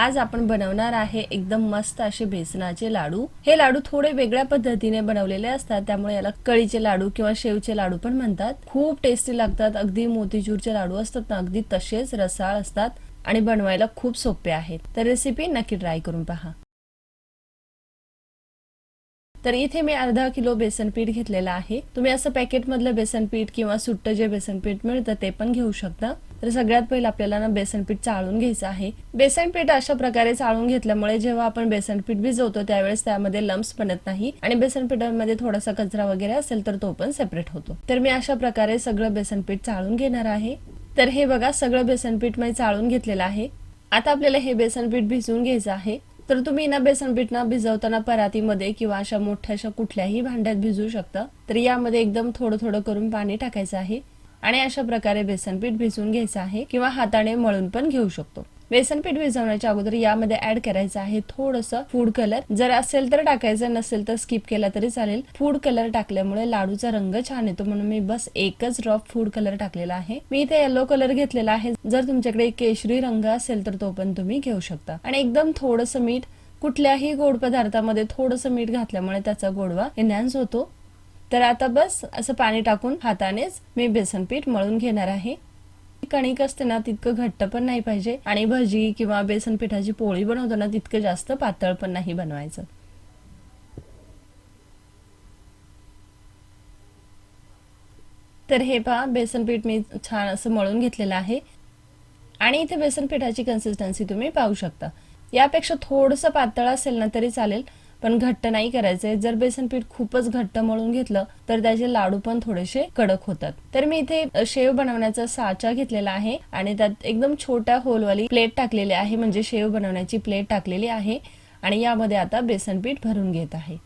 आज आपण बनवणार आहे एकदम मस्त असे बेसनाचे लाडू. हे लाडू थोडे वेगळ्या पद्धतीने बनवलेले असतात त्यामुळे याला कळीचे लाडू किंवा शेवचे लाडू पण म्हणतात. खूप टेस्टी लागतात अगदी मोतीचूरचे लाडू असतात ना अगदी तसेच रसाळ असतात आणि बनवायला खूप सोपे आहेत. तर रेसिपी नक्की ट्राय करून पहा. तर इथे मी अर्धा किलो बेसन पीठ घेतलेलं आहे. तुम्ही असं पॅकेटमधलं बेसन पीठ किंवा सुट्ट जे बेसन पीठ मिळतं ते पण घेऊ शकता. तर सगळ्यात पहिलं आपल्याला ना बेसन पीठ चाळून घ्यायचं आहे. बेसन पीठ अशा प्रकारे चाळून घेतल्यामुळे जेव्हा आपण बेसन पीठ भिजवतो त्यावेळेस त्यामध्ये लम्स बनत नाही आणि बेसन पिठामध्ये थोडासा कचरा वगैरे असेल तर तो पण सेपरेट होतो. तर मी अशा प्रकारे सगळं बेसन पीठ चाळून घेणार आहे. तर हे बघा सगळं बेसन पीठ मी चाळून घेतलेलं आहे. आता आपल्याला हे बेसन पीठ भिजवून घ्यायचं आहे. तर तुम्ही ना बेसन पीठ ना भिजवताना परातीमध्ये किंवा अशा मोठ्याशा कुठल्याही भांड्यात भिजवू शकता. तर यामध्ये एकदम थोडं थोडं करून पाणी टाकायचं आहे. आणि अशा प्रकारे बेसनपीठ भिजवून घ्यायचं आहे किंवा हाताने मळून पण घेऊ शकतो. बेसनपीठ भिजवण्याच्या अगोदर यामध्ये ऍड करायचं आहे थोडस फूड कलर जर असेल तर टाकायचं नसेल तर स्किप केला तरी चालेल. फूड कलर टाकल्यामुळे लाडूचा रंग छान येतो. म्हणून मी बस एकच ड्रॉप फूड कलर टाकलेला आहे. मी इथे येलो कलर घेतलेला आहे. जर तुमच्याकडे केशरी रंग असेल तर तो पण तुम्ही घेऊ शकता. आणि एकदम थोडस मीठ कुठल्याही गोड पदार्थामध्ये थोडस मीठ घातल्यामुळे त्याचा गोडवा एनहान्स होतो. तर आता बस असं पाणी टाकून हातानेच मी बेसन पीठ मळून घेणार आहे. कणिक असते ना तितकं घट्ट पण नाही पाहिजे आणि भजी किंवा बेसन पिठाची पोळी बनवताना तितकं जास्त पातळ पण नाही बनवायचं. तर हे पहा बेसन पीठ मी छान असं मळून घेतलेलं आहे. आणि इथे बेसन पिठाची कन्सिस्टन्सी तुम्ही पाहू शकता. यापेक्षा थोडंसं पातळ असेल ना तरी चालेल. पण घट्ट नाही करायचे जर बेसन पीठ खूपच घट्ट मळून घेतलं तर त्याचे लाडू पण थोडेसे कडक होतात. तर मी इथे शेव बनवण्याचा साचा घेतलेला आहे आणि त्यात एकदम छोट्या होलवाली प्लेट टाकलेली आहे. म्हणजे शेव बनवण्याची प्लेट टाकलेली आहे आणि यामध्ये आता बेसन पीठ भरून घेत आहे.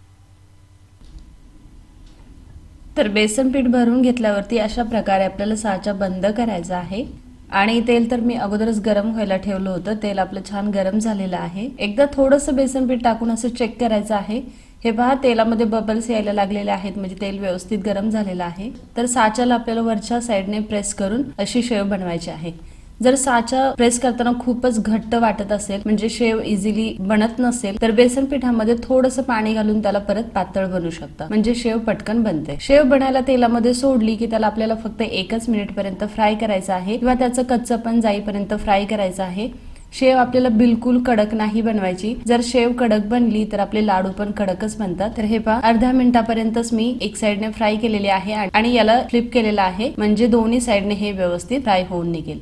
तर बेसन पीठ भरून घेतल्यावरती अशा प्रकारे आपल्याला साचा बंद करायचा आहे. आणि तेल तर मी अगोदरच गरम व्हायला ठेवलं होतं. तेल आपलं छान गरम झालेलं आहे. एकदा थोडंसं बेसन पीठ टाकून असं चेक करायचं आहे. हे पहा तेलामध्ये बबल्स यायला लागलेले आहेत म्हणजे तेल व्यवस्थित गरम झालेलं आहे. तर साच्याला आपल्याला वरच्या साईडने प्रेस करून अशी शेव बनवायची आहे. जर साचा प्रेस करताना खूपच घट्ट वाटत असेल म्हणजे शेव इझिली बनत नसेल तर बेसन पिठामध्ये थोडस पाणी घालून त्याला परत पातळ बनवू शकतं. म्हणजे शेव पटकन बनते. शेव बनायला तेलामध्ये सोडली की त्याला आपल्याला फक्त एकच मिनिट पर्यंत फ्राय करायचं आहे किंवा त्याचं कच्चं पण जाईपर्यंत फ्राय करायचं आहे. शेव आपल्याला बिलकुल कडक नाही बनवायची. जर शेव कडक बनली तर आपले लाडू पण कडकच बनतात. तर हे पहा अर्ध्या मिनिटापर्यंतच मी एक साइडने फ्राय केलेले आहे आणि याला फ्लिप केलेलं आहे. म्हणजे दोन्ही साइडने हे व्यवस्थित फ्राय होऊन निघेल.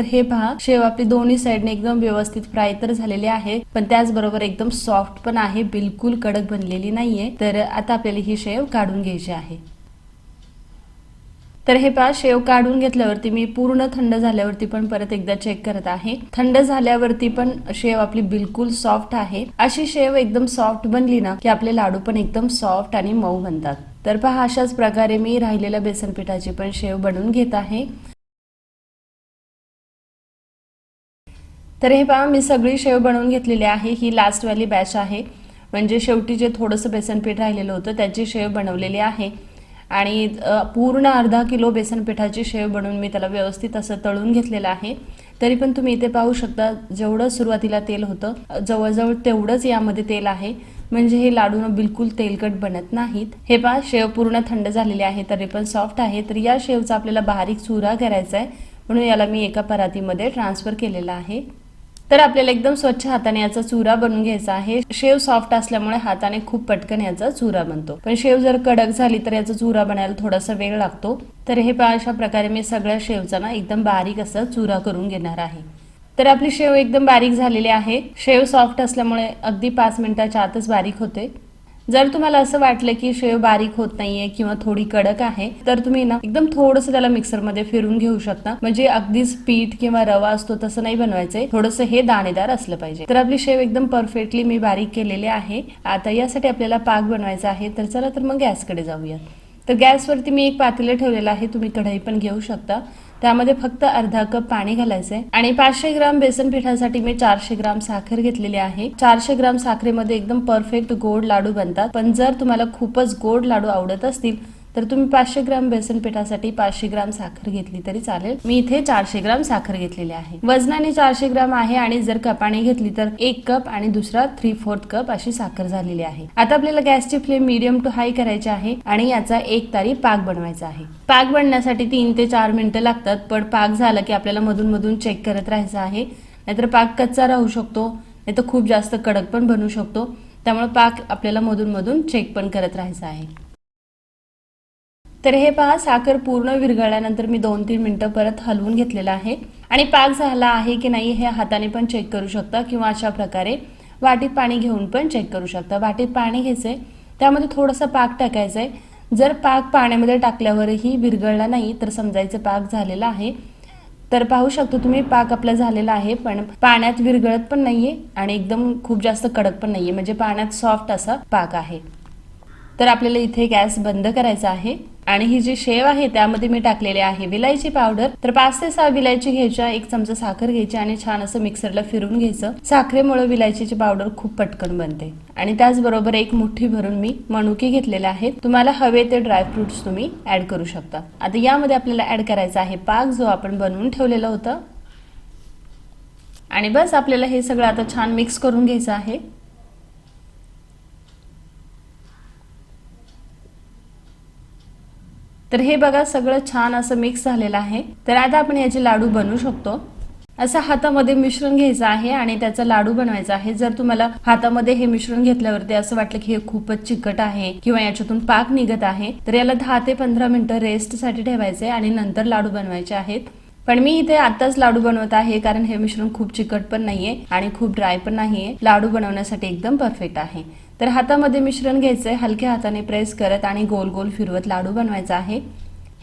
तर हे पहा शेव आपली दोन्ही साईडने एकदम व्यवस्थित फ्राय तर झालेले आहे पण त्याचबरोबर एकदम सॉफ्ट पण आहे बिलकुल कडक बनलेली नाहीये. तर आता आपल्याला ही शेव काढून घ्यायची आहे. तर हे पहा शेव काढून घेतल्यावरती मी पूर्ण थंड झाल्यावरती पण परत एकदा चेक करत आहे. थंड झाल्यावरती पण शेव आपली बिलकुल सॉफ्ट आहे. अशी शेव एकदम सॉफ्ट बनली ना की आपले लाडू पण एकदम सॉफ्ट आणि मऊ बनतात. तर पहा अशाच प्रकारे मी राहिलेल्या बेसन पिठाची पण शेव बनवून घेत आहे. तर हे पहा मी सगळी शेव बनवून घेतलेली आहे. ही लास्टवाली बॅच आहे. म्हणजे शेवटी जे थोडंसं बेसनपीठ राहिलेलं होतं त्याची शेव बनवलेली आहे. आणि पूर्ण अर्धा किलो बेसन पिठाची शेव बनवून मी त्याला व्यवस्थित असं तळून घेतलेलं आहे. तरी पण तुम्ही इथे पाहू शकता जेवढं सुरुवातीला तेल होतं जवळजवळ तेवढंच यामध्ये तेल आहे. म्हणजे हे लाडू बिलकुल तेलकट बनत नाहीत. हे पहा शेव पूर्ण थंड झालेली आहे तरी पण सॉफ्ट आहे. तर या शेवचा आपल्याला बारीक चुरा करायचा आहे म्हणून याला मी एका परातीमध्ये ट्रान्सफर केलेला आहे. तर आपल्याला एकदम स्वच्छ हाताने याचा चुरा बनवून घ्यायचा आहे. शेव सॉफ्ट असल्यामुळे हाताने खूप पटकन याचा चुरा बनतो. पण शेव जर कडक झाली तर याचा चुरा बनायला थोडासा वेळ लागतो. तर हे अशा प्रकारे मी सगळ्या शेवचा ना एकदम बारीक असा चुरा करून घेणार आहे. तर आपली शेव एकदम बारीक झालेली आहे. शेव सॉफ्ट असल्यामुळे अगदी पाच मिनिटाच्या आतच बारीक होते. जर तुम्हाला असं वाटलं की शेव बारीक होत नाहीये किंवा थोडी कडक आहे तर तुम्ही ना एकदम थोडस त्याला मिक्सरमध्ये फिरून घेऊ शकता. म्हणजे अगदीच पीठ किंवा रवा असतो तसं नाही बनवायचंय. थोडस हे दाणेदार असलं पाहिजे. तर आपली शेव एकदम परफेक्टली मी बारीक केलेली आहे. आता यासाठी आपल्याला पाक बनवायचा आहे. तर चला तर मग गॅसकडे जाऊया तर गॅसवरती मी एक पातेलं ठेवलेलं आहे. तुम्ही कढई पण घेऊ शकता. त्यामध्ये फक्त अर्धा कप पाणी घालायचंय. आणि पाचशे ग्राम बेसन पिठासाठी मी चारशे ग्राम साखर घेतलेली आहे. चारशे ग्राम साखरेमध्ये एकदम परफेक्ट गोड लाडू बनतात. पण जर तुम्हाला खूपच गोड लाडू आवडत असतील तर तुम्ही पाचशे ग्राम बेसन पिठासाठी पाचशे ग्राम साखर घेतली तरी चालेल. मी इथे चारशे ग्राम साखर घेतलेली आहे. वजनाने चारशे ग्राम आहे आणि जर कपाने घेतली तर एक कप आणि दुसरा थ्री फोर्थ कप अशी साखर झालेली आहे. आता आपल्याला गॅसची फ्लेम मीडियम टू हाय करायची आहे आणि याचा एक तारी पाक बनवायचा आहे. पाक बनण्यासाठी तीन ते चार मिनिटं लागतात पण पाक झाला की आपल्याला मधून मधून चेक करत राहायचं आहे. नाहीतर पाक कच्चा राहू शकतो नाही तर खूप जास्त कडक पण बनू शकतो. त्यामुळे पाक आपल्याला मधून मधून चेक पण करत राहायचं आहे. तर हे पहा साखर पूर्ण विरघळल्यानंतर मी दोन तीन मिनटं परत हलवून घेतलेलं आहे. आणि पाक झाला आहे की नाही हे हाताने पण चेक करू शकता किंवा अशा प्रकारे वाटीत पाणी घेऊन पण चेक करू शकता. वाटीत पाणी घ्यायचंय त्यामध्ये थोडंसं पाक टाकायचं आहे जर पाक पाण्यामध्ये टाकल्यावरही विरघळला नाही तर समजायचं पाक झालेला आहे. तर पाहू शकतो तुम्ही पाक आपला झालेला आहे पण पाण्यात विरघळत पण नाहीये आणि एकदम खूप जास्त कडक पण नाहीये. म्हणजे पाण्यात सॉफ्ट असा पाक आहे. तर आपल्याला इथे गॅस बंद करायचा आहे. आणि ही जी शेव आहे त्यामध्ये मी टाकलेली आहे विलायची पावडर. तर पाच ते सहा विलायची घ्यायच्या एक चमचा साखर घ्यायची आणि छान असं मिक्सरला फिरून घ्यायचं. साखरेमुळे विलायचीची पावडर खूप पटकन बनते. आणि त्याचबरोबर एक मुठ्ठी भरून मी मनुकी घेतलेल्या आहेत. तुम्हाला हवे ते ड्रायफ्रुट्स तुम्ही ऍड करू शकता. आता यामध्ये आपल्याला ऍड करायचा आहे पाक जो आपण बनवून ठेवलेला होता. आणि बस आपल्याला हे सगळं आता छान मिक्स करून घ्यायचं आहे. तर हे बघा सगळं छान असं मिक्स झालेलं आहे. तर आता आपण याचे लाडू बनवू शकतो. असं हातामध्ये मिश्रण घ्यायचं आहे आणि त्याचा लाडू बनवायचा आहे. जर तुम्हाला हातामध्ये हे मिश्रण घेतल्यावरती असं वाटलं की हे खूपच चिकट आहे किंवा याच्यातून पाक निघत आहे तर याला दहा ते पंधरा मिनिटं रेस्टसाठी ठेवायचे आणि नंतर लाडू बनवायचे आहेत. पण मी इथे आताच लाडू बनवत आहे कारण हे मिश्रण खूप चिकट पण नाहीये आणि खूप ड्राय पण नाहीये. लाडू बनवण्यासाठी एकदम परफेक्ट आहे. तर हातामध्ये मिश्रण घ्यायचं आहे हलक्या हाताने प्रेस करत आणि गोल गोल फिरवत लाडू बनवायचा आहे.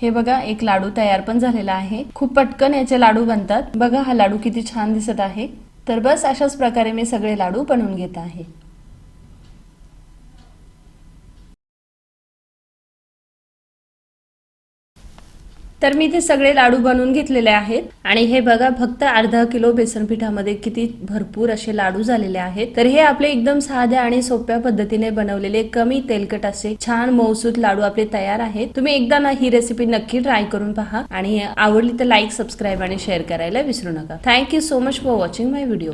हे बघा एक लाडू तयार पण झालेला आहे. खूप पटकन याचे लाडू बनतात. बघा हा लाडू किती छान दिसत आहे. तर बस अशाच प्रकारे मी सगळे लाडू बनवून घेत आहे. तर मी ते सगळे लाडू बनवून घेतलेले आहेत. आणि हे बघा फक्त अर्धा किलो बेसन पिठामध्ये किती भरपूर असे लाडू झालेले आहेत. तर हे आपले एकदम साध्या आणि सोप्या पद्धतीने बनवलेले कमी तेलकट असे छान मौसूद लाडू आपले तयार आहेत. तुम्ही एकदा ना ही रेसिपी नक्की ट्राय करून पहा. आणि आवडली तर लाईक सबस्क्राईब आणि शेअर करायला विसरू नका. Thank you so much for watching my video